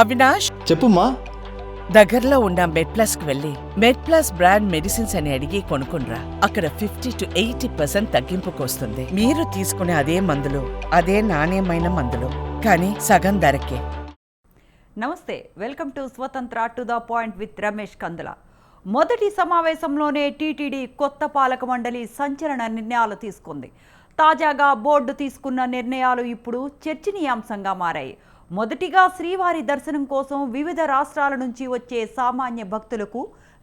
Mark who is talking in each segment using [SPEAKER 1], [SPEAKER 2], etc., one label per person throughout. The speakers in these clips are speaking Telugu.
[SPEAKER 1] అవినాష్?
[SPEAKER 2] చెప్పుమా
[SPEAKER 1] దగ్గరలో ఉన్న మెడ్ ప్లస్కు వెళ్ళి మెడ్ ప్లస్ బ్రాండ్ మెడిసిన్స్ అని అడిగి కొనుక్కునరా అక్కడ ఫిఫ్టీ టు ఎయిటీ పర్సెంట్ తగ్గింపుకు వస్తుంది మీరు తీసుకునే అదే మందులు అదే నాణ్యమైన మందులు. కానీ సగం ధరకే.
[SPEAKER 3] నమస్తే welcome to Swatantra to the point with Ramesh Kandula. మొదటి సమావేశంలోనే టీటీడీ కొత్త పాలక మండలి సంచలన నిర్ణయాలు తీసుకుంది. తాజాగా బోర్డు తీసుకున్న నిర్ణయాలు ఇప్పుడు చర్చనీయాంశంగా మారాయి. మొదటిగా శ్రీవారి దర్శనం కోసం వివిధ రాష్ట్రాల నుంచి వచ్చే సామాన్య భక్తులకు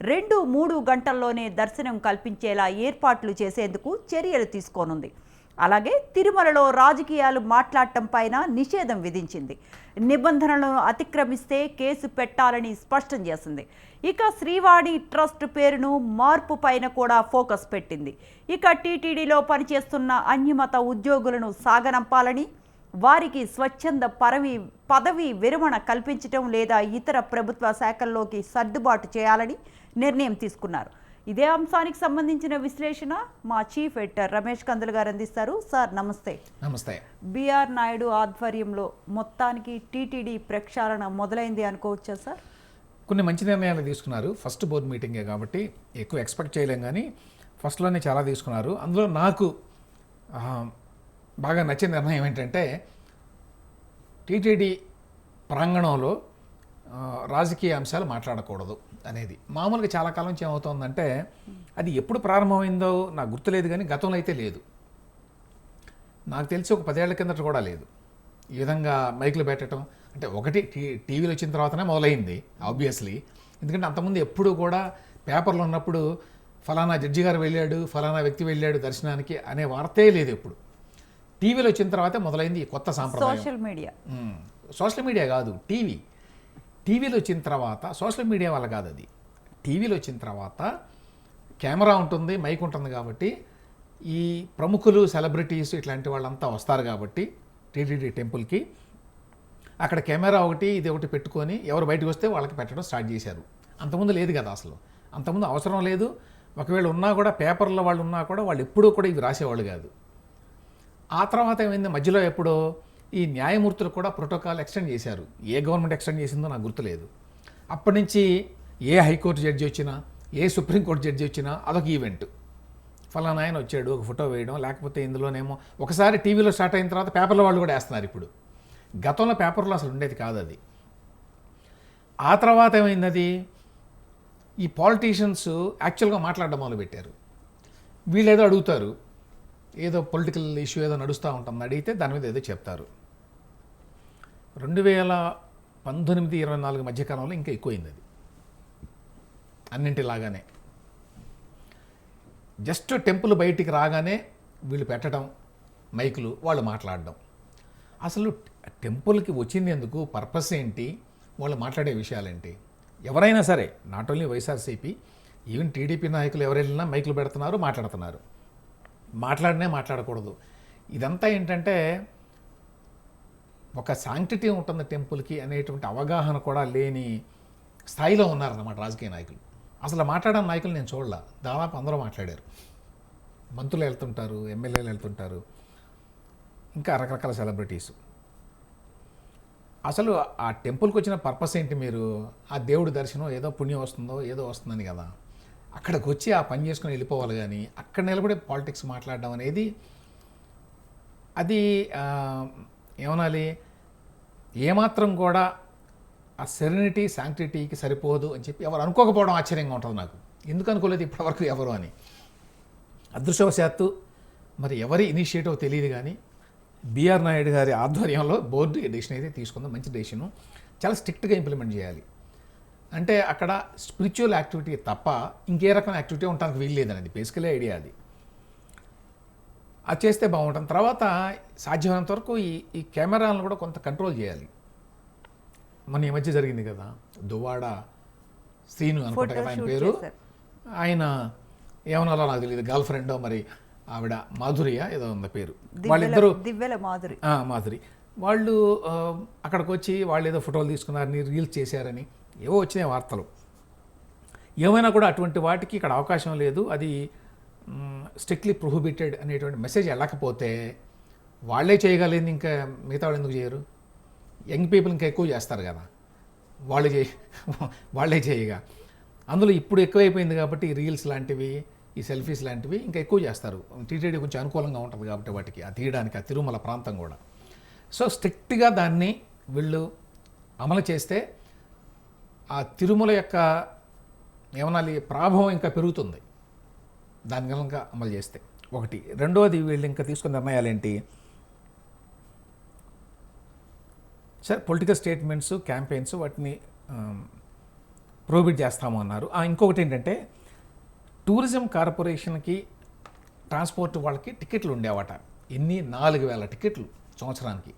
[SPEAKER 3] రెండు మూడు గంటల్లోనే దర్శనం కల్పించేలా ఏర్పాట్లు చేసేందుకు చర్యలు తీసుకోనుంది. అలాగే తిరుమలలో రాజకీయాలు మాట్లాడటం పైన నిషేధం విధించింది. నిబంధనలను అతిక్రమిస్తే కేసు పెట్టాలని స్పష్టం చేసింది. ఇక శ్రీవాణి ట్రస్ట్ పేరును మార్పు పైన కూడా ఫోకస్ పెట్టింది. ఇక టీటీడీలో పనిచేస్తున్న అన్యమత ఉద్యోగులను సాగనంపాలని వారికి స్వచ్ఛంద పరవి పదవి విరమణ కల్పించటం లేదా ఇతర ప్రభుత్వ శాఖల్లోకి సర్దుబాటు చేయాలని నిర్ణయం తీసుకున్నారు. ఇదే అంశానికి సంబంధించిన విశ్లేషణ మా చీఫ్ ఎడిటర్ రమేష్ కందులు గారు అందిస్తారు. సార్ నమస్తే.
[SPEAKER 4] నమస్తే.
[SPEAKER 3] బిఆర్ నాయుడు ఆధ్వర్యంలో మొత్తానికి టీటీడీ ప్రక్షాళన మొదలైంది అనుకోవచ్చా సార్?
[SPEAKER 4] కొన్ని మంచి నిర్ణయాలు తీసుకున్నారు. ఫస్ట్ బోర్డు మీటింగే కాబట్టి ఎక్కువ ఎక్స్పెక్ట్ చేయలేం కానీ ఫస్ట్లోనే చాలా తీసుకున్నారు. అందులో నాకు బాగా నచ్చిన నిర్ణయం ఏంటంటే టీటీడీ ప్రాంగణంలో రాజకీయ అంశాలు మాట్లాడకూడదు అనేది. మామూలుగా చాలా కాలం నుంచి ఏమవుతోందంటే అది ఎప్పుడు ప్రారంభమైందో నాకు గుర్తులేదు కానీ గతంలో అయితే లేదు. నాకు తెలిసి ఒక పదేళ్ళ కిందట కూడా లేదు. ఈ విధంగా మైకులు పెట్టడం అంటే ఒకటి టీ టీవీలు వచ్చిన తర్వాతనే మొదలైంది ఆబ్వియస్లీ ఎందుకంటే అంతకుముందు ఎప్పుడు కూడా పేపర్లో ఉన్నప్పుడు ఫలానా జడ్జి గారు వెళ్ళాడు ఫలానా వ్యక్తి వెళ్ళాడు దర్శనానికి అనే వార్తే లేదు ఎప్పుడు. టీవీలో వచ్చిన తర్వాతే మొదలైంది ఈ కొత్త సాంప్రదాయం.
[SPEAKER 3] Social media.
[SPEAKER 4] సోషల్ మీడియా కాదు టీవీ. టీవీలో వచ్చిన తర్వాత సోషల్ మీడియా వల్ల కాదు అది. టీవీలో వచ్చిన తర్వాత కెమెరా ఉంటుంది మైక్ ఉంటుంది కాబట్టి ఈ ప్రముఖులు సెలబ్రిటీస్ ఇట్లాంటి వాళ్ళంతా వస్తారు కాబట్టి టీటీడీ టెంపుల్కి. అక్కడ కెమెరా ఒకటి ఇది ఒకటి పెట్టుకొని ఎవరు బయటకు వస్తే వాళ్ళకి పెట్టడం స్టార్ట్ చేశారు. అంతకుముందు లేదు కదా అసలు. అంతకుముందు అవసరం లేదు. ఒకవేళ ఉన్నా కూడా పేపర్లో వాళ్ళు ఉన్నా కూడా వాళ్ళు ఎప్పుడూ కూడా ఇవి రాసేవాళ్ళు కాదు. ఆ తర్వాత ఏమైంది? మధ్యలో ఎప్పుడో ఈ న్యాయమూర్తులు కూడా ప్రోటోకాల్ ఎక్స్టెండ్ చేశారు. ఏ గవర్నమెంట్ ఎక్స్టెండ్ చేసిందో నాకు గుర్తులేదు అప్పటి నుంచి ఏ హైకోర్టు జడ్జి వచ్చినా ఏ సుప్రీంకోర్టు జడ్జి వచ్చినా అదొక ఈవెంట్. ఫలానా ఆయన వచ్చాడు ఒక ఫోటో వేయడం లేకపోతే ఇందులోనేమో ఒకసారి టీవీలో స్టార్ట్ అయిన తర్వాత పేపర్లో వాళ్ళు కూడా వేస్తున్నారు ఇప్పుడు. గతంలో పేపర్లో అసలు ఉండేది కాదు అది. ఆ తర్వాత ఏమైంది అది? ఈ పాలిటీషియన్స్ యాక్చువల్గా మాట్లాడడం మొదలుపెట్టారు. వీళ్ళు ఏదో అడుగుతారు. ఏదో పొలిటికల్ ఇష్యూ ఏదో నడుస్తూ ఉంటుంది అడిగితే దాని మీద ఏదో చెప్తారు. రెండు వేల పంతొమ్మిది ఇరవై నాలుగు మధ్యకాలంలో ఇంకా ఎక్కువైంది అది. అన్నింటిలాగానే. జస్ట్ టెంపుల్ బయటికి రాగానే వీళ్ళు పెట్టడం మైకులు వాళ్ళు మాట్లాడడం. అసలు టెంపుల్కి వచ్చింది ఎందుకు? పర్పస్ ఏంటి? వాళ్ళు మాట్లాడే విషయాలేంటి? ఎవరైనా సరే not only YSRCP even TDP నాయకులు ఎవరు వెళ్ళినా మైకులు పెడుతున్నారు మాట్లాడుతున్నారు. మాట్లాడనే మాట్లాడకూడదు. ఇదంతా ఏంటంటే ఒక శాంక్టిటీ ఉంటుంది టెంపుల్కి అనేటువంటి అవగాహన కూడా లేని స్థాయిలో ఉన్నారన్నమాట రాజకీయ నాయకులు. అసలు మాట్లాడని నాయకులు నేను చూడలే. దాదాపు అందరూ మాట్లాడారు. మంత్రులు వెళ్తుంటారు ఎమ్మెల్యేలు వెళ్తుంటారు. ఇంకా రకరకాల సెలబ్రిటీస్. అసలు ఆ టెంపుల్కి వచ్చిన పర్పస్ ఏంటి మీరు? ఆ దేవుడి దర్శనం ఏదో పుణ్యం వస్తుందో ఏదో వస్తుందని కదా. అక్కడికి వచ్చి ఆ పని చేసుకుని వెళ్ళిపోవాలి కానీ అక్కడ నిలబడి పాలిటిక్స్ మాట్లాడడం అనేది అది ఏమనాలి? ఏమాత్రం కూడా ఆ సెరెనిటీ శాంక్టిటీకి సరిపోదు అని చెప్పి ఎవరు అనుకోకపోవడం ఆశ్చర్యంగా ఉంటుంది నాకు. ఎందుకు అనుకోలేదు ఇప్పటివరకు ఎవరు అని? అదృష్టవశాత్తు మరి ఎవరి ఇనిషియేటివ్ తెలియదు కానీ బీఆర్ నాయుడు గారి ఆధ్వర్యంలో బోర్డు డెసిషన్ అయితే తీసుకుందాం మంచి డెసిషను. చాలా స్ట్రిక్ట్గా ఇంప్లిమెంట్ చేయాలి. అంటే అక్కడ స్పిరిచువల్ యాక్టివిటీ తప్ప ఇంకే రకమైన యాక్టివిటీ ఉండడానికి వీల్లేదనేది బేసికలీ ఐడియా అది. అది చేస్తే బాగుంటుంది. తర్వాత సాధ్యమైనంత వరకు ఈ ఈ కెమెరాలను కూడా కొంత కంట్రోల్ చేయాలి. మన ఈ మధ్య జరిగింది కదా దువ్వాడ శ్రీను అనుకుంటా కదా ఆయన పేరు. ఆయన ఏమన్నారో నాకు తెలియదు గర్ల్ ఫ్రెండో మరి ఆవిడ మాధురియ ఏదో ఉంది పేరు. వాళ్ళిద్దరూ
[SPEAKER 3] దివ్యల మాధురి.
[SPEAKER 4] మాధురి. వాళ్ళు అక్కడికి వచ్చి వాళ్ళు ఏదో ఫోటోలు తీసుకున్నారని రీల్స్ చేశారని. ఏవో వచ్చినాయి వార్తలు. ఏమైనా కూడా అటువంటి వాటికి ఇక్కడ అవకాశం లేదు. అది స్ట్రిక్ట్లీ ప్రొహిబిటెడ్ అనేటువంటి మెసేజ్ వెళ్ళకపోతే వాళ్ళే చేయగలిగింది ఇంకా మిగతా వాళ్ళు ఎందుకు చేయరు? యంగ్ పీపుల్ ఇంకా ఎక్కువ చేస్తారు కదా. వాళ్ళు చే వాళ్ళే చేయగా. అందులో ఇప్పుడు ఎక్కువైపోయింది కాబట్టి ఈ రీల్స్ లాంటివి ఈ సెల్ఫీస్ లాంటివి ఇంకా ఎక్కువ చేస్తారు. టీటీడీ కొంచెం అనుకూలంగా ఉంటుంది కాబట్టి వాటికి ఆ తీయడానికి ఆ తిరుమల ప్రాంతం కూడా. సో స్ట్రిక్ట్గా దాన్ని వీళ్ళు అమలు చేస్తే ఆ తిరుమల యొక్క ఏమనాలి ప్రాభవం ఇంకా పెరుగుతుంది. దాని కనుక అమలు చేస్తే. ఒకటి. రెండవది వీళ్ళు ఇంకా తీసుకున్న నిర్ణయాలు ఏంటి? సార్ పొలిటికల్ స్టేట్మెంట్స్ క్యాంపెయిన్స్ వాటిని ప్రోహిబిట్ చేస్తాము అన్నారు. ఇంకొకటి ఏంటంటే టూరిజం కార్పొరేషన్కి ట్రాన్స్పోర్ట్ వాళ్ళకి టికెట్లు ఉండేవట. ఎన్ని? నాలుగు వేల టికెట్లు సంవత్సరానికి.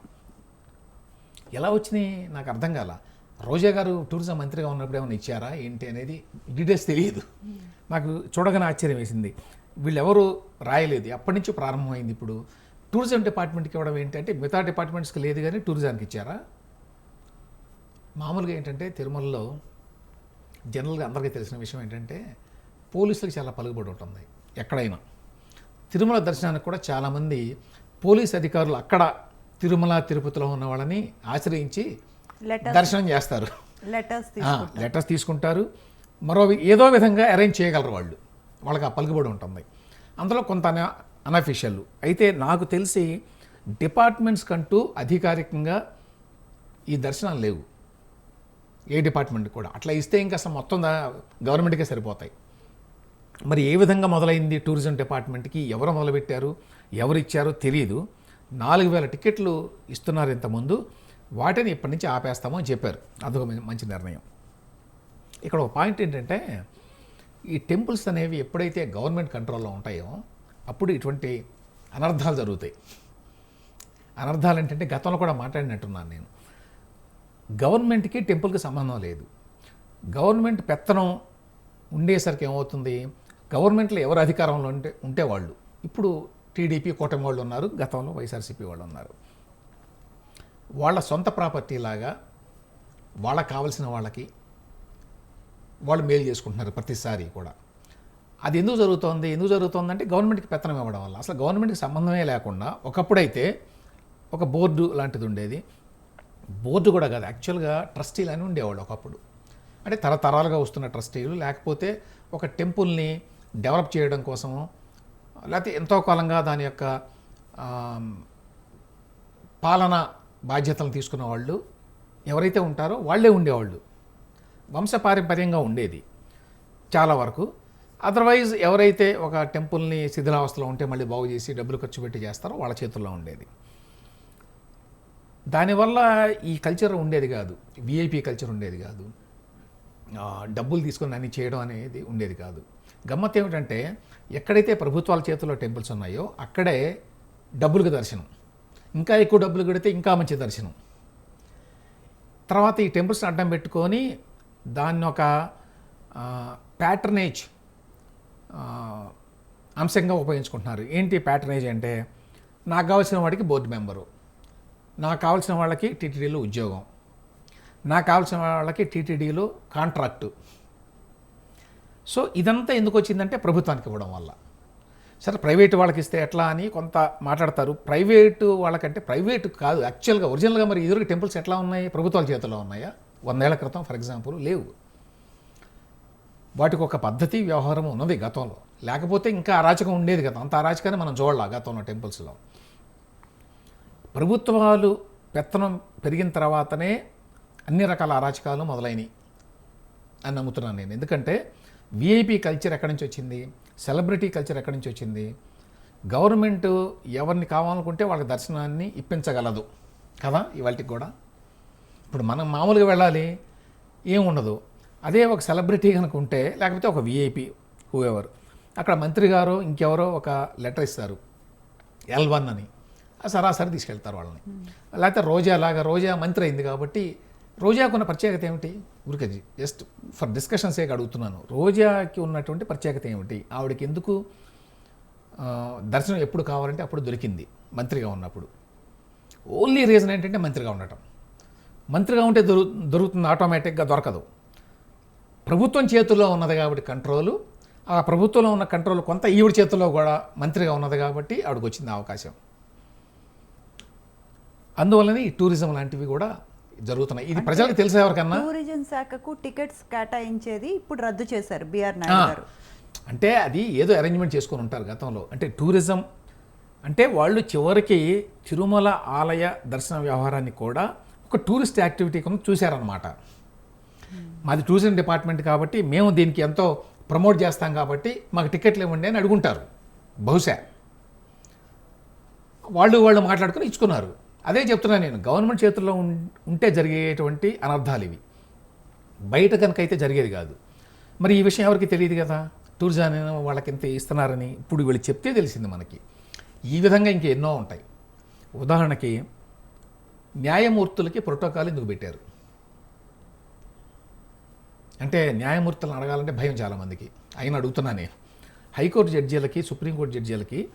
[SPEAKER 4] ఎలా వచ్చినాయి? నాకు అర్థం కాల. రోజా గారు టూరిజం మంత్రిగా ఉన్నప్పుడు ఏమైనా ఇచ్చారా? ఏంటి అనేది డీటెయిల్స్ తెలియదు. నాకు చూడగానే ఆశ్చర్యం వేసింది. వీళ్ళెవరు రాయలేదు. ఎప్పటి నుంచి ప్రారంభమైంది ఇప్పుడు. టూరిజం డిపార్ట్మెంట్కి ఇవ్వడం ఏంటంటే మిగతా డిపార్ట్మెంట్స్కి లేదు కానీ టూరిజానికి ఇచ్చారా? మామూలుగా ఏంటంటే తిరుమలలో జనరల్గా అందరికీ తెలిసిన విషయం ఏంటంటే పోలీసులకు చాలా పలుకుబడి ఉంటుంది. ఎక్కడైనా. తిరుమల దర్శనానికి కూడా చాలామంది పోలీస్ అధికారులు అక్కడ తిరుమల తిరుపతిలో ఉన్న వాళ్ళని ఆశ్రయించి దర్శనం చేస్తారు.
[SPEAKER 3] లెటర్స్
[SPEAKER 4] లెటర్స్ తీసుకుంటారు. మరో ఏదో విధంగా అరేంజ్ చేయగలరు వాళ్ళు. వాళ్ళకి ఆ పలుకుబడి ఉంటుంది. అందులో కొంత అన అనఫిషియల్ అయితే నాకు తెలిసి డిపార్ట్మెంట్స్ కంటూ అధికారికంగా ఈ దర్శనాలు లేవు. ఏ డిపార్ట్మెంట్ కూడా. అట్లా ఇస్తే ఇంకా అసలు మొత్తం గవర్నమెంట్కే సరిపోతాయి. మరి ఏ విధంగా మొదలైంది టూరిజం డిపార్ట్మెంట్కి ఎవరు మొదలుపెట్టారు? ఎవరు ఇచ్చారో తెలియదు నాలుగు వేల టికెట్లు ఇస్తున్నారు ఇంతకుముందు. వాటిని ఇప్పటి నుంచి ఆపేస్తామో అని చెప్పారు. అదొక మంచి నిర్ణయం. ఇక్కడ ఒక పాయింట్ ఏంటంటే ఈ టెంపుల్స్ అనేవి ఎప్పుడైతే గవర్నమెంట్ కంట్రోల్లో ఉంటాయో అప్పుడు ఇటువంటి అనర్థాలు జరుగుతాయి. అనర్థాలు ఏంటంటే గతంలో కూడా మాట్లాడినట్టున్నాను నేను. గవర్నమెంట్కి టెంపుల్కి సంబంధం లేదు. గవర్నమెంట్ పెత్తనం ఉండేసరికి ఏమవుతుంది? గవర్నమెంట్లో ఎవరు అధికారంలో ఉంటే ఉంటే వాళ్ళు. ఇప్పుడు టీడీపీ కూటమి వాళ్ళు ఉన్నారు గతంలో వైఎస్ఆర్సీపీ వాళ్ళు ఉన్నారు. వాళ్ళ సొంత ప్రాపర్టీ లాగా వాళ్ళకి కావలసిన వాళ్ళకి వాళ్ళు మేలు చేసుకుంటున్నారు ప్రతిసారి కూడా. అది ఎందుకు జరుగుతోంది? ఎందుకు జరుగుతోందంటే గవర్నమెంట్కి పెత్తనం ఇవ్వడం వల్ల. అసలు గవర్నమెంట్కి సంబంధమే లేకుండా ఒకప్పుడైతే ఒక బోర్డు లాంటిది ఉండేది. బోర్డు కూడా కాదు యాక్చువల్గా ట్రస్టీలు అని ఉండేవాళ్ళు ఒకప్పుడు. అంటే తరతరాలుగా వస్తున్న ట్రస్టీలు లేకపోతే ఒక టెంపుల్ని డెవలప్ చేయడం కోసము లేకపోతే ఎంతో కాలంగా దాని యొక్క పాలన బాధ్యతలు తీసుకున్న వాళ్ళు ఎవరైతే ఉంటారో వాళ్ళే ఉండేవాళ్ళు. వంశపారంపర్యంగా ఉండేది చాలా వరకు. అదర్వైజ్ ఎవరైతే ఒక టెంపుల్ని శిథిలావస్థలో ఉంటే మళ్ళీ బాగు చేసి డబ్బులు ఖర్చు పెట్టి చేస్తారో వాళ్ళ చేతుల్లో ఉండేది. దానివల్ల ఈ కల్చర్ ఉండేది కాదు. విఐపి కల్చర్ ఉండేది కాదు. డబ్బులు తీసుకొని అన్ని చేయడం అనేది ఉండేది కాదు. గమ్మత్ ఏమిటంటే ఎక్కడైతే ప్రభుత్వాల చేతుల్లో టెంపుల్స్ ఉన్నాయో అక్కడే డబ్బులకు దర్శనం. ఇంకా ఎక్కువ డబ్బులు కడితే ఇంకా మంచి దర్శనం. తర్వాత ఈ టెంపుల్స్ని అడ్డం పెట్టుకొని దాన్ని ఒక ప్యాటర్నేజ్ అంశంగా ఉపయోగించుకుంటున్నారు. ఏంటి ప్యాటర్నేజ్ అంటే నాకు కావాల్సిన వాడికి బోర్డు మెంబరు నాకు కావాల్సిన వాళ్ళకి టీటీడీలో ఉద్యోగం నాకు కావాల్సిన వాళ్ళకి టీటీడీలో కాంట్రాక్టు సో ఇదంతా ఎందుకు వచ్చిందంటే ప్రభుత్వానికి ఇవ్వడం వల్ల. సరే ప్రైవేటు వాళ్ళకి ఇస్తే ఎట్లా అని కొంత మాట్లాడతారు. ప్రైవేటు వాళ్ళకంటే ప్రైవేటు కాదు. యాక్చువల్గా ఒరిజినల్గా మరి ఎదురుగా టెంపుల్స్ ఎట్లా ఉన్నాయి? ప్రభుత్వాల చేతిలో ఉన్నాయా? వందేళ్ళ క్రితం ఫర్ ఎగ్జాంపుల్ లేవు. వాటికి ఒక పద్ధతి వ్యవహారం ఉన్నది గతంలో. లేకపోతే ఇంకా అరాచకం ఉండేది కదా. అంత అరాచకాన్ని మనం చూడాలి గతంలో టెంపుల్స్లో. ప్రభుత్వాలు పెత్తనం పెరిగిన తర్వాతనే అన్ని రకాల అరాచకాలు మొదలైనవి అని నమ్ముతున్నాను నేను. ఎందుకంటే విఐపి కల్చర్ ఎక్కడి నుంచి వచ్చింది? సెలబ్రిటీ కల్చర్ ఎక్కడి నుంచి వచ్చింది? గవర్నమెంట్ ఎవరిని కావాలనుకుంటే వాళ్ళకి దర్శనాన్ని ఇప్పించగలదు. కదా? ఇవాళకి కూడా. ఇప్పుడు మనం మామూలుగా వెళ్ళాలి ఏం ఉండదు అదే ఒక సెలబ్రిటీ కనుక ఉంటే లేకపోతే ఒక విఐపి హూఎవర్ అక్కడ మంత్రి గారు ఇంకెవరో ఒక లెటర్ ఇస్తారు. ఎల్ వన్ అని. సరాసరి తీసుకెళ్తారు వాళ్ళని. లేకపోతే రోజా లాగా రోజా మంత్రి అయింది కాబట్టి రోజాకున్న ప్రత్యేకత ఏమిటి? ఊరికే జస్ట్ ఫర్ డిస్కషన్స్ ఏ అడుగుతున్నాను. రోజాకి ఉన్నటువంటి ప్రత్యేకత ఏమిటి? ఆవిడకి ఎందుకు దర్శనం ఎప్పుడు కావాలంటే అప్పుడు దొరికింది మంత్రిగా ఉన్నప్పుడు. ఓన్లీ రీజన్ ఏంటంటే మంత్రిగా ఉండటం. మంత్రిగా ఉంటే దొరు దొరుకుతుంది ఆటోమేటిక్గా దొరకదు. ప్రభుత్వం చేతుల్లో ఉన్నది కాబట్టి కంట్రోలు ఆ ప్రభుత్వంలో ఉన్న కంట్రోల్ కొంత ఈవిడ చేతుల్లో కూడా మంత్రిగా ఉన్నది కాబట్టి ఆవిడకి వచ్చింది అవకాశం. అందువల్లనే ఈ టూరిజం లాంటివి కూడా జరుగుతున్నాయి. ఇది ప్రజలకు తెలిసే ఎవరికన్నా?
[SPEAKER 3] టూరిజం శాఖకు టికెట్స్ కేటాయించేది ఇప్పుడు రద్దు చేశారు బిఆర్ నాయుడు గారు.
[SPEAKER 4] అంటే అది ఏదో అరేంజ్మెంట్ చేసుకొని ఉంటారు గతంలో. అంటే టూరిజం అంటే వాళ్ళు చివరికి తిరుమల ఆలయ దర్శన వ్యవహారాన్ని కూడా ఒక టూరిస్ట్ యాక్టివిటీ కింద చూశారనమాట మాది టూరిజం డిపార్ట్మెంట్ కాబట్టి మేము దీనికి ఎంతో ప్రమోట్ చేస్తాం కాబట్టి మాకు టికెట్లు ఇవ్వండి అని అడుగుంటారు. బహుశా. వాళ్ళు వాళ్ళు మాట్లాడుకుని ఇచ్చుకున్నారు. అదే చెప్తున్నాను నేను గవర్నమెంట్ చేతుల్లో ఉంటే జరిగేటువంటి అనర్థాలు ఇవి. బయట కనుకైతే అయితే జరిగేది కాదు. మరి ఈ విషయం ఎవరికి తెలియదు కదా? టూరిజం వాళ్ళకి ఎంత ఇస్తున్నారని ఇప్పుడు వీళ్ళు చెప్తే తెలిసింది మనకి. ఈ విధంగా ఇంకా ఎన్నో ఉంటాయి. ఉదాహరణకి న్యాయమూర్తులకి ప్రోటోకాల్ ఎందుకు పెట్టారు? అంటే న్యాయమూర్తులను అడగాలంటే భయం చాలామందికి అయినా అడుగుతున్నా నేను. హైకోర్టు జడ్జీలకి సుప్రీంకోర్టు జడ్జీలకి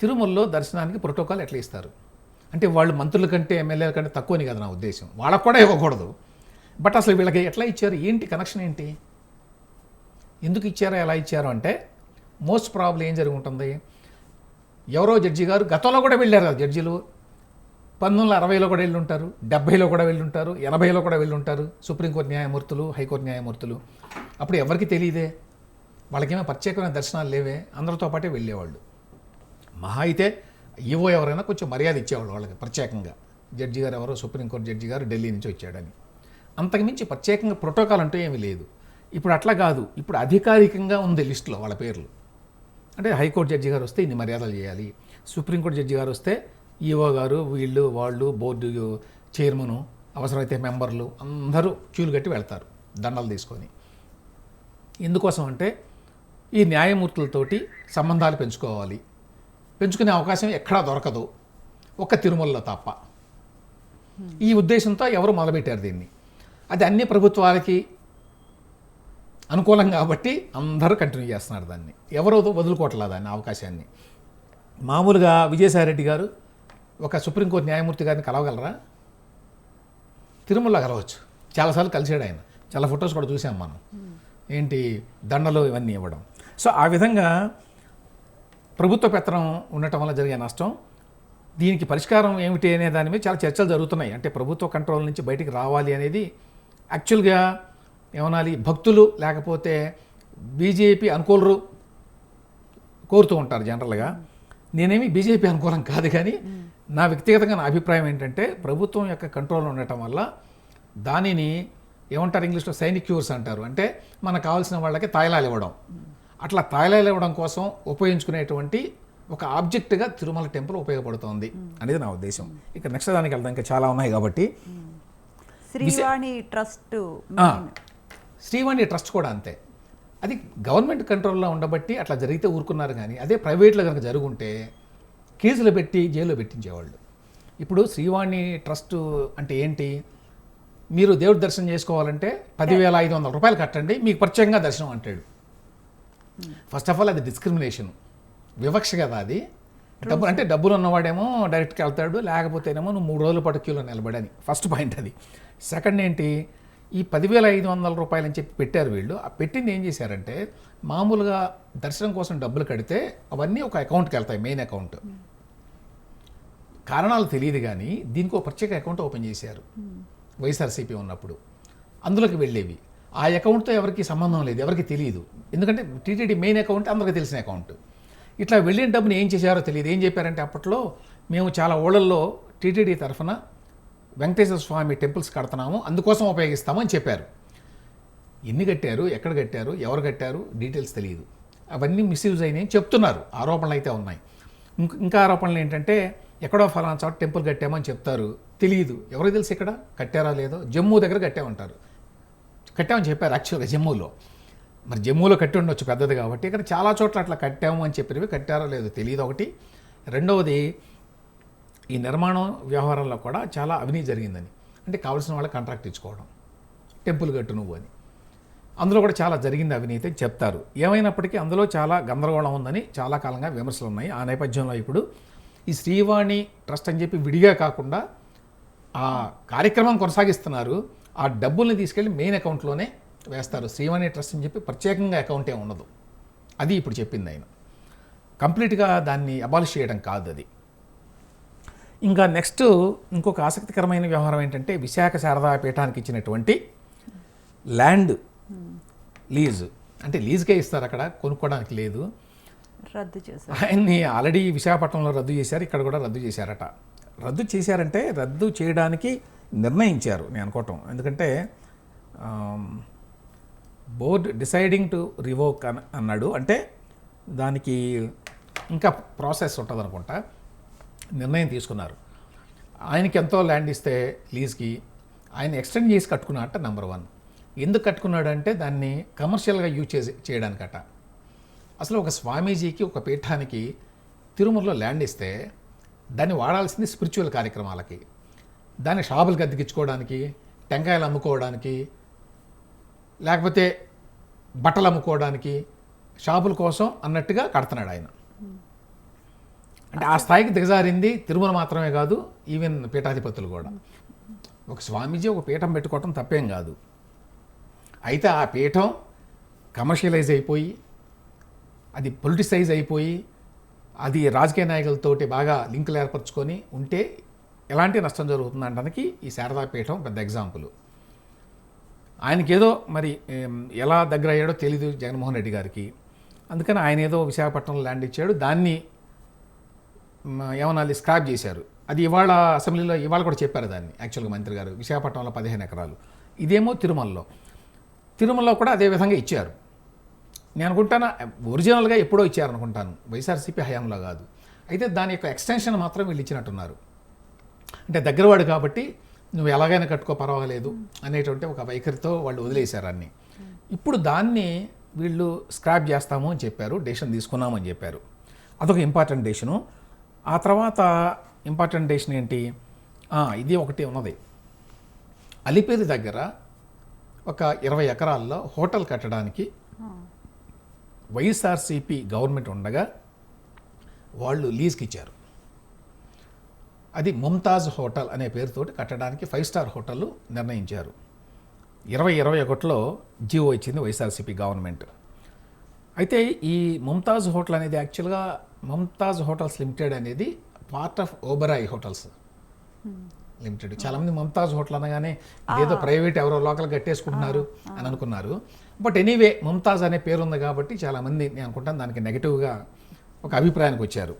[SPEAKER 4] తిరుమలలో దర్శనానికి ప్రోటోకాల్ ఎట్లా ఇస్తారు? అంటే వాళ్ళు మంత్రుల కంటే ఎమ్మెల్యేల కంటే తక్కువని కదా నా ఉద్దేశం. వాళ్ళకు కూడా ఇవ్వకూడదు. బట్ అసలు వీళ్ళకి ఎట్లా ఇచ్చారు? ఏంటి కనెక్షన్ ఏంటి? ఎందుకు ఇచ్చారో? ఎలా ఇచ్చారో? అంటే మోస్ట్ ప్రాబ్లం ఏం జరిగి ఉంటుంది ఎవరో జడ్జి గారు గతంలో కూడా వెళ్ళారు కదా జడ్జిలు. పంతొమ్మిది వందల అరవైలో కూడా వెళ్ళి ఉంటారు డెబ్బైలో కూడా వెళ్ళి ఉంటారు ఎనభైలో కూడా వెళ్ళుంటారు. సుప్రీంకోర్టు న్యాయమూర్తులు హైకోర్టు న్యాయమూర్తులు. అప్పుడు ఎవరికి తెలియదే? వాళ్ళకేమో ప్రత్యేకమైన దర్శనాలు లేవే. అందరితో పాటే వెళ్ళేవాళ్ళు. మహా అయితే ఈవో ఎవరైనా కొంచెం మర్యాద ఇచ్చేవాళ్ళు వాళ్ళకి ప్రత్యేకంగా. జడ్జి గారు ఎవరో సుప్రీంకోర్టు జడ్జి గారు ఢిల్లీ నుంచి వచ్చాడని. అంతకుమించి ప్రత్యేకంగా ప్రోటోకాల్ అంటూ ఏమీ లేదు. ఇప్పుడు అట్లా కాదు. ఇప్పుడు అధికారికంగా ఉంది లిస్టులో వాళ్ళ పేర్లు. అంటే హైకోర్టు జడ్జి గారు వస్తే ఇన్ని మర్యాదలు చేయాలి. సుప్రీంకోర్టు జడ్జి గారు వస్తే ఈఓ గారు వీళ్ళు వాళ్ళు బోర్డు చైర్మను అవసరమైతే మెంబర్లు అందరూ క్యూలు కట్టి వెళ్తారు దండలు తీసుకొని. ఎందుకోసం అంటే ఈ న్యాయమూర్తులతోటి సంబంధాలు పెంచుకోవాలి. పెంచుకునే అవకాశం ఎక్కడా దొరకదు. ఒక్క తిరుమలలో తప్ప. ఈ ఉద్దేశంతో ఎవరు మొదలుపెట్టారు దీన్ని? అది అన్ని ప్రభుత్వాలకి అనుకూలం కాబట్టి అందరూ కంటిన్యూ చేస్తున్నారు దాన్ని. ఎవరు వదులుకోవట్లా దాన్ని అవకాశాన్ని? మామూలుగా విజయసాయిరెడ్డి గారు ఒక సుప్రీంకోర్టు న్యాయమూర్తి గారిని కలవగలరా? తిరుమలలో కలవచ్చు. చాలాసార్లు కలిసాడు ఆయన. చాలా ఫొటోస్ కూడా చూసాం మనం. ఏంటి దండలు ఇవన్నీ ఇవ్వడం. సో ఆ విధంగా ప్రభుత్వ పెత్తనం ఉండటం వల్ల జరిగే నష్టం దీనికి పరిష్కారం ఏమిటి అనే దాని మీద చాలా చర్చలు జరుగుతున్నాయి. అంటే ప్రభుత్వ కంట్రోల్ నుంచి బయటికి రావాలి అనేది యాక్చువల్గా ఏమనాలి భక్తులు లేకపోతే బీజేపీ అనుకూలరు కోరుతూ ఉంటారు జనరల్గా. నేనేమి బీజేపీ అనుకూలం కాదు కానీ నా వ్యక్తిగతంగా నా అభిప్రాయం ఏంటంటే ప్రభుత్వం యొక్క కంట్రోల్ ఉండటం వల్ల దానిని ఏమంటారు ఇంగ్లీష్లో సైనిక్యూర్స్ అంటారు. అంటే మనకు కావాల్సిన వాళ్ళకి తాయిలాలు ఇవ్వడం. అట్లా తాయిలాలు ఇవ్వడం కోసం ఉపయోగించుకునేటువంటి ఒక ఆబ్జెక్ట్గా తిరుమల టెంపుల్ ఉపయోగపడుతోంది అనేది నా ఉద్దేశం. ఇక నెక్స్ట్ దానికి వెళ్దాం ఇంకా చాలా ఉన్నాయి కాబట్టి.
[SPEAKER 3] శ్రీవాణి ట్రస్ట్
[SPEAKER 4] శ్రీవాణి ట్రస్ట్ కూడా అంతే. అది గవర్నమెంట్ కంట్రోల్లో ఉండబట్టి అట్లా జరిగితే ఊరుకున్నారు కానీ అదే ప్రైవేట్లో కనుక జరుగుంటే కేసులు పెట్టి జైల్లో పెట్టించేవాళ్ళు. ఇప్పుడు శ్రీవాణి ట్రస్ట్ అంటే ఏంటి? మీరు దేవుడి దర్శనం చేసుకోవాలంటే పదివేల ఐదు వందల రూపాయలు కట్టండి మీకు ప్రత్యేకంగా దర్శనం అంటాడు. ఫస్ట్ ఆఫ్ ఆల్ అది డిస్క్రిమినేషన్ వివక్ష కదా అది. డబ్బులు అంటే డబ్బులు ఉన్నవాడేమో డైరెక్ట్గా వెళ్తాడు లేకపోతేనేమో నువ్వు మూడు రోజుల పాటు క్యూలో నిలబడని. ఫస్ట్ పాయింట్ అది. సెకండ్ ఏంటి? ఈ పదివేల ఐదు వందల రూపాయలు అని చెప్పి పెట్టారు వీళ్ళు. ఆ పెట్టింది ఏం చేశారంటే మామూలుగా దర్శనం కోసం డబ్బులు కడితే అవన్నీ ఒక అకౌంట్కి వెళ్తాయి మెయిన్ అకౌంట్ కారణాలు తెలియదు కానీ దీనికి ఒక ప్రత్యేక అకౌంట్ ఓపెన్ చేశారు. వైఎస్ఆర్సీపీ ఉన్నప్పుడు. అందులోకి వెళ్ళేవి. ఆ అకౌంట్తో ఎవరికి సంబంధం లేదు ఎవరికి తెలియదు ఎందుకంటే టీటీడీ మెయిన్ అకౌంట్ అందరికీ తెలిసిన అకౌంట్. ఇట్లా వెళ్ళిన డబ్బుని ఏం చేశారో తెలియదు. ఏం చెప్పారంటే అప్పట్లో మేము చాలా ఊళ్ళల్లో టీటీడీ తరఫున వెంకటేశ్వర స్వామి టెంపుల్స్ కడుతున్నాము అందుకోసం ఉపయోగిస్తాము అని చెప్పారు. ఎన్ని కట్టారు ఎక్కడ కట్టారు ఎవరు కట్టారు డీటెయిల్స్ తెలియదు అవన్నీ మిస్యూజ్ అయినాయి అని చెప్తున్నారు. ఆరోపణలు అయితే ఉన్నాయి. ఇంకా ఆరోపణలు ఏంటంటే ఎక్కడో ఫలానా చోట టెంపుల్ కట్టామని చెప్తారు. తెలియదు ఎవరికి తెలుసు ఇక్కడ? కట్టారా లేదో? జమ్మూ దగ్గర కట్టామంటారు. కట్టామని చెప్పారు యాక్చువల్గా జమ్మూలో. మరి జమ్మూలో కట్టి ఉండొచ్చు పెద్దది కాబట్టి. ఇక్కడ చాలా చోట్ల అట్లా కట్టాము అని చెప్పినవి కట్టారో లేదో తెలియదు ఒకటి. రెండవది ఈ నిర్మాణం వ్యవహారంలో కూడా చాలా అవినీతి జరిగిందని. అంటే కావాల్సిన వాళ్ళకి కాంట్రాక్ట్ ఇచ్చుకోవడం. టెంపుల్ కట్టు నువ్వు అని. అందులో కూడా చాలా జరిగింది అవినీతి చెప్తారు. ఏమైనప్పటికీ అందులో చాలా గందరగోళం ఉందని చాలా కాలంగా విమర్శలు ఉన్నాయి. ఆ నేపథ్యంలో ఇప్పుడు ఈ శ్రీవాణి ట్రస్ట్ అని చెప్పి విడిగా కాకుండా ఆ కార్యక్రమం కొనసాగిస్తున్నారు. ఆ డబ్బుల్ని తీసుకెళ్ళి మెయిన్ అకౌంట్లోనే వేస్తారు. శ్రీవాణి ట్రస్ట్ అని చెప్పి ప్రత్యేకంగా అకౌంట్ ఉండదు. అది ఇప్పుడు చెప్పింది ఆయన. కంప్లీట్గా దాన్ని అబాలిష్ చేయడం కాదు అది. ఇంకా నెక్స్ట్ ఇంకొక ఆసక్తికరమైన వ్యవహారం ఏంటంటే విశాఖ శారదా పీఠానికి ఇచ్చినటువంటి ల్యాండ్ లీజ్. అంటే లీజ్కే ఇస్తారు అక్కడ కొనుక్కోవడానికి లేదు.
[SPEAKER 3] రద్దు చేశారు.
[SPEAKER 4] ఆయన్ని ఆల్రెడీ విశాఖపట్నంలో రద్దు చేశారు ఇక్కడ కూడా రద్దు చేశారట. రద్దు చేశారంటే రద్దు చేయడానికి నిర్ణయించారు నేను అనుకోవటం. ఎందుకంటే బోర్డ్ డిసైడింగ్ టు రివోక్ అన్ అన్నాడు. అంటే దానికి ఇంకా ప్రాసెస్ ఉంటుంది అనుకుంటా నిర్ణయం తీసుకున్నారు. ఆయనకి ఎంతో ల్యాండ్ ఇస్తే లీజ్కి ఆయన ఎక్స్టెండ్ చేసి కట్టుకున్నట్ట నెంబర్ వన్. ఎందుకు కట్టుకున్నాడంటే దాన్ని కమర్షియల్గా యూజ్ చేసి చేయడానికట. అసలు ఒక స్వామీజీకి ఒక పీఠానికి తిరుమలలో ల్యాండ్ ఇస్తే దాన్ని వాడాల్సింది స్పిరిచువల్ కార్యక్రమాలకి. దాన్ని షాపులకు అద్దెకిచ్చుకోవడానికి టెంకాయలు అమ్ముకోవడానికి లేకపోతే బట్టలు అమ్ముకోవడానికి షాపుల కోసం అన్నట్టుగా కడుతున్నాడు ఆయన. అంటే ఆ స్థాయికి దిగజారింది తిరుమల మాత్రమే కాదు ఈవెన్ పీఠాధిపతులు కూడా. ఒక స్వామీజీ ఒక పీఠం పెట్టుకోవటం తప్పేం కాదు. అయితే ఆ పీఠం కమర్షియలైజ్ అయిపోయి అది పొలిటిసైజ్ అయిపోయి అది రాజకీయ నాయకులతోటి బాగా లింకులు ఏర్పరచుకొని ఉంటే ఎలాంటి నష్టం జరుగుతుంది అనడానికి ఈ శారదా పీఠం పెద్ద ఎగ్జాంపుల్. ఆయనకేదో మరి ఎలా దగ్గర అయ్యాడో తెలియదు జగన్మోహన్ రెడ్డి గారికి. అందుకని ఆయన ఏదో విశాఖపట్నంలో ల్యాండ్ ఇచ్చాడు దాన్ని మ, ఏమనాలి స్క్రాప్ చేశారు. అది ఇవాళ అసెంబ్లీలో ఇవాళ కూడా చెప్పారు దాన్ని యాక్చువల్గా మంత్రి గారు విశాఖపట్నంలో పదిహేను ఎకరాలు. ఇదేమో తిరుమలలో. తిరుమలలో కూడా అదే విధంగా ఇచ్చారు. నేను అనుకుంటాను ఒరిజినల్గా ఎప్పుడో ఇచ్చారు అనుకుంటాను వైఎస్ఆర్సీపీ హయాంలో కాదు. అయితే దాని యొక్క ఎక్స్టెన్షన్ మాత్రం వీళ్ళు ఇచ్చినట్టున్నారు. అంటే దగ్గరవాడు కాబట్టి నువ్వు ఎలాగైనా కట్టుకో పర్వాలేదు అనేటువంటి ఒక వైఖరితో వాళ్ళు వదిలేశారు అన్ని. ఇప్పుడు దాన్ని వీళ్ళు స్క్రాప్ చేస్తాము అని చెప్పారు డెసిషన్ తీసుకున్నామని చెప్పారు. అదొక ఇంపార్టెంట్ డెసిషను ఆ తర్వాత ఇంపార్టెంట్ డెసిషన్ ఏంటి? ఇది ఒకటి ఉన్నది. అలిపేరు దగ్గర ఒక ఇరవై ఎకరాల్లో హోటల్ కట్టడానికి వైఎస్ఆర్సీపీ గవర్నమెంట్ ఉండగా వాళ్ళు లీజ్కి ఇచ్చారు. అది ముంతాజ్ హోటల్ అనే పేరుతోటి కట్టడానికి ఫైవ్ స్టార్ హోటల్ నిర్ణయించారు. ఇరవై ఇరవై ఒకటిలో జియో ఇచ్చింది వైఎస్ఆర్సీపీ గవర్నమెంట్. అయితే ఈ ముంతాజ్ హోటల్ అనేది యాక్చువల్గా ముంతాజ్ హోటల్స్ లిమిటెడ్ అనేది part of Oberoi hotels. Limited. చాలామంది ముంతాజ్ హోటల్ అనగానే ఏదో ప్రైవేట్ ఎవరో లోకల్ కట్టేసుకుంటున్నారు అని అనుకున్నారు. బట్ ఎనీవే ముంతాజ్ అనే పేరు ఉంది కాబట్టి చాలామంది నేను అనుకుంటాను దానికి నెగిటివ్గా ఒక అభిప్రాయానికి వచ్చారు.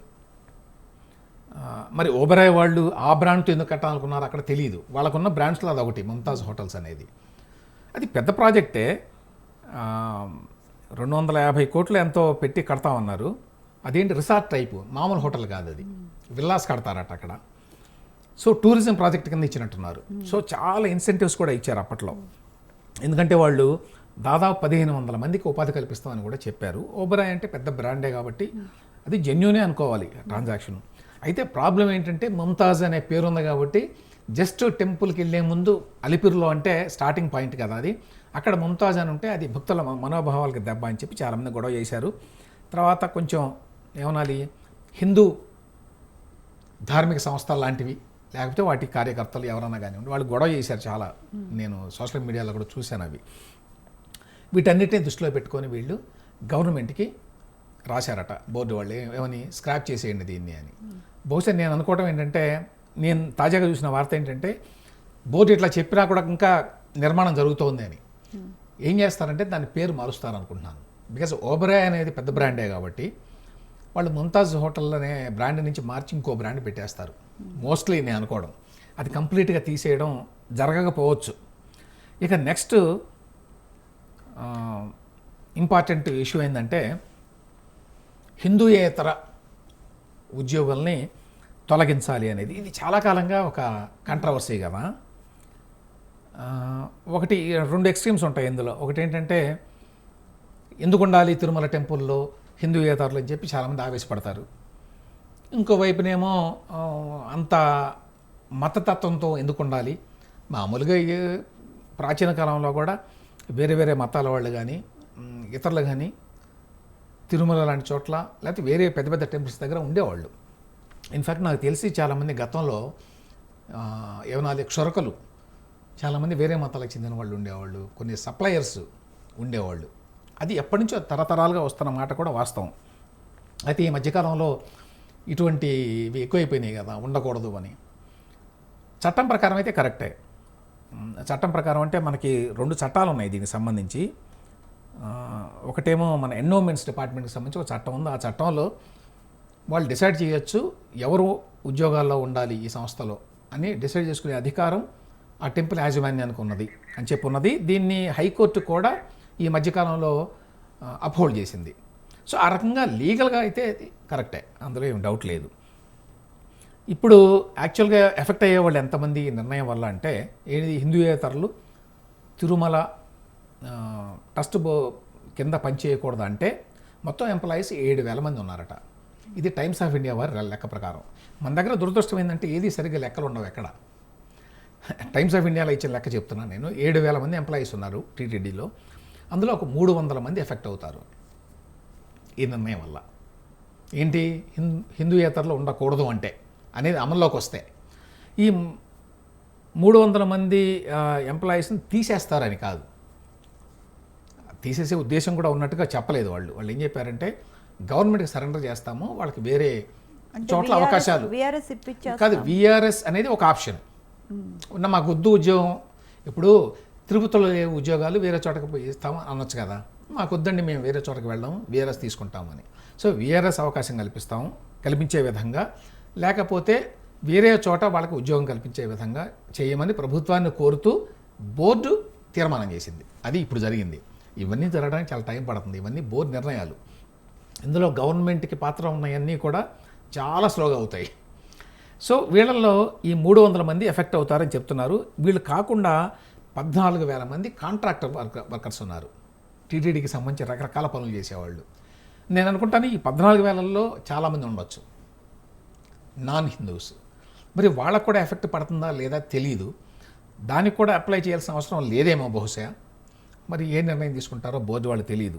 [SPEAKER 4] మరి ఓబరాయ్ వాళ్ళు ఆ బ్రాండ్తో ఎందుకు కట్టాలనుకున్నారు అక్కడ తెలియదు వాళ్ళకున్న బ్రాండ్స్లో అది ఒకటి ముంతాజ్ హోటల్స్ అనేది. అది పెద్ద ప్రాజెక్టే. రెండు వందల యాభై కోట్లు ఎంతో పెట్టి కడతామన్నారు. అదేంటి రిసార్ట్ టైపు మామూలు హోటల్ కాదు అది. విల్లాస్ కడతారట అక్కడ. సో టూరిజం ప్రాజెక్ట్ కింద ఇచ్చినట్టున్నారు. సో చాలా ఇన్సెంటివ్స్ కూడా ఇచ్చారు అప్పట్లో. ఎందుకంటే వాళ్ళు దాదాపు పదిహేను వందల మందికి ఉపాధి కల్పిస్తామని కూడా చెప్పారు. ఓబరాయ్ అంటే పెద్ద బ్రాండే కాబట్టి అది జెన్యునే అనుకోవాలి ట్రాన్సాక్షన్. అయితే ప్రాబ్లం ఏంటంటే ముంతాజ్ అనే పేరు ఉంది కాబట్టి జస్ట్ టెంపుల్కి వెళ్ళే ముందు అలిపిరిలో అంటే స్టార్టింగ్ పాయింట్ కదా అది. అక్కడ ముంతాజ్ అని ఉంటే అది భక్తుల మనోభావాలకు దెబ్బ అని చెప్పి చాలామంది గొడవ చేశారు. తర్వాత కొంచెం ఏమనాలి? హిందూ ధార్మిక సంస్థలు లాంటివి లేకపోతే వాటి కార్యకర్తలు ఎవరన్నా కానివ్వండి వాళ్ళు గొడవ చేశారు చాలా. నేను సోషల్ మీడియాలో కూడా చూశాను అవి. వీటన్నిటిని దృష్టిలో పెట్టుకొని వీళ్ళు గవర్నమెంట్కి రాశారట బోర్డు వాళ్ళు. ఏమని? స్క్రాప్ చేసేయండి దీన్ని అని. బహుశా నేను అనుకోవడం ఏంటంటే నేను తాజాగా చూసిన వార్త ఏంటంటే బోర్డు ఇట్లా చెప్పినా కూడా ఇంకా నిర్మాణం జరుగుతోంది అని. ఏం చేస్తారంటే దాని పేరు మారుస్తారు అనుకుంటున్నాను బికాజ్ ఓబరాయ్ అనేది పెద్ద బ్రాండే కాబట్టి వాళ్ళు ముంతాజ్ హోటల్ అనే బ్రాండ్ నుంచి మార్చి ఇంకో బ్రాండ్ పెట్టేస్తారు. మోస్ట్లీ నేను అనుకోవడం. అది కంప్లీట్గా తీసేయడం జరగకపోవచ్చు. ఇక నెక్స్ట్ ఇంపార్టెంట్ ఇష్యూ ఏంటంటే హిందూయేతర ఉద్యోగుల్ని తొలగించాలి అనేది. ఇది చాలా కాలంగా ఒక కంట్రవర్సీ కదా. ఒకటి రెండు ఎక్స్ట్రీమ్స్ ఉంటాయి ఇందులో. ఒకటి ఏంటంటే ఎందుకు ఉండాలి తిరుమల టెంపుల్లో హిందూయేతరులు అని చెప్పి చాలామంది ఆవేశపడతారు. ఇంకోవైపునేమో అంత మతతత్వంతో ఎందుకు ఉండాలి? మామూలుగా ప్రాచీన కాలంలో కూడా వేరే వేరే మతాల వాళ్ళు కానీ ఇతరులు కానీ తిరుమల లాంటి చోట్ల లేకపోతే వేరే పెద్ద పెద్ద టెంపుల్స్ దగ్గర ఉండేవాళ్ళు. ఇన్ఫ్యాక్ట్ నాకు తెలిసి చాలామంది గతంలో ఆ, ఏమనాలి క్షురకలు చాలామంది వేరే మతాలకు చెందిన వాళ్ళు ఉండేవాళ్ళు కొన్ని సప్లయర్స్ ఉండేవాళ్ళు. అది ఎప్పటి నుంచో తరతరాలుగా వస్తున్న మాట కూడా వాస్తవం. అయితే ఈ మధ్యకాలంలో ఇటువంటివి ఎక్కువైపోయినాయి కదా ఉండకూడదు అని. చట్టం ప్రకారం అయితే కరెక్టే. చట్టం ప్రకారం అంటే మనకి రెండు చట్టాలు ఉన్నాయి దీనికి సంబంధించి. ఒకటేమో మన ఎన్వైర్మెంట్స్ డిపార్ట్మెంట్కి సంబంధించి ఒక చట్టం ఉంది. ఆ చట్టంలో వాళ్ళు డిసైడ్ చేయొచ్చు ఎవరు ఉద్యోగాల్లో ఉండాలి ఈ సంస్థలో అని డిసైడ్ చేసుకునే అధికారం ఆ టెంపుల్ యాజమాన్యానికి ఉన్నది అని చెప్పి ఉన్నది దీన్ని హైకోర్టు కూడా ఈ మధ్యకాలంలో అప్హోల్డ్ చేసింది. సో ఆ రకంగా లీగల్గా అయితే అది కరెక్టే. అందులో ఏం డౌట్ లేదు. ఇప్పుడు యాక్చువల్గా ఎఫెక్ట్ అయ్యే వాళ్ళు ఎంతమంది నిర్ణయం వల్ల అంటే ఏది హిందూయేతరులు తిరుమల ట్రస్ట్ బో కింద పనిచేయకూడదు అంటే మొత్తం ఎంప్లాయీస్ ఏడు వేల మంది ఉన్నారట. ఇది టైమ్స్ ఆఫ్ ఇండియా వారి లెక్క ప్రకారం. మన దగ్గర దురదృష్టం ఏంటంటే ఏది సరిగ్గా లెక్కలు ఉండవు ఎక్కడ. టైమ్స్ ఆఫ్ ఇండియాలో ఇచ్చిన లెక్క చెప్తున్నాను నేను. ఏడు వేల మంది ఎంప్లాయీస్ ఉన్నారు టీటీడీలో. అందులో ఒక మూడు వందల మంది ఎఫెక్ట్ అవుతారు ఈ నిర్ణయం వల్ల. ఏంటి? హిందూ హిందూయేతరులు ఉండకూడదు అంటే అనేది అమల్లోకి వస్తే. ఈ మూడు వందల మంది ఎంప్లాయీస్ని తీసేస్తారని కాదు. తీసేసే ఉద్దేశం కూడా ఉన్నట్టుగా చెప్పలేదు వాళ్ళు. వాళ్ళు ఏం చెప్పారంటే గవర్నమెంట్కి సరెండర్ చేస్తాము వాళ్ళకి వేరే చోట్ల అవకాశాలు. కాదు విఆర్ఎస్ అనేది ఒక ఆప్షన్. ఉన్న మాకు వద్దు ఉద్యోగం. ఇప్పుడు తిరుపతిలో ఉద్యోగాలు వేరే చోటకి పోయి ఇస్తాము అనొచ్చు కదా. మాకు వద్దండి మేము వేరే చోటకి వెళ్దాం విఆర్ఎస్ తీసుకుంటామని సో విఆర్ఎస్ అవకాశం కల్పిస్తాము కల్పించే విధంగా. లేకపోతే వేరే చోట వాళ్ళకి ఉద్యోగం కల్పించే విధంగా చేయమని ప్రభుత్వాన్ని కోరుతూ బోర్డు తీర్మానం చేసింది. అది ఇప్పుడు జరిగింది. ఇవన్నీ జరగడానికి చాలా టైం పడుతుంది. ఇవన్నీ బోర్డు నిర్ణయాలు. ఇందులో గవర్నమెంట్కి పాత్ర ఉన్నవన్నీ కూడా చాలా స్లోగా అవుతాయి. సో వీళ్ళల్లో ఈ మూడు వందల మంది ఎఫెక్ట్ అవుతారని చెప్తున్నారు. వీళ్ళు కాకుండా పద్నాలుగు వేల మంది కాంట్రాక్టర్ వర్క వర్కర్స్ ఉన్నారు. టీటీడీకి సంబంధించి రకరకాల పనులు చేసేవాళ్ళు. నేను అనుకుంటాను ఈ పద్నాలుగు వేలల్లో చాలామంది ఉండొచ్చు. నాన్ హిందూస్. మరి వాళ్ళకు కూడా ఎఫెక్ట్ పడుతుందా లేదా తెలియదు దానికి కూడా అప్లై చేయాల్సిన అవసరం లేదేమో బహుశా. మరి ఏ నిర్ణయం తీసుకుంటారో బోర్డు వాళ్ళు తెలియదు.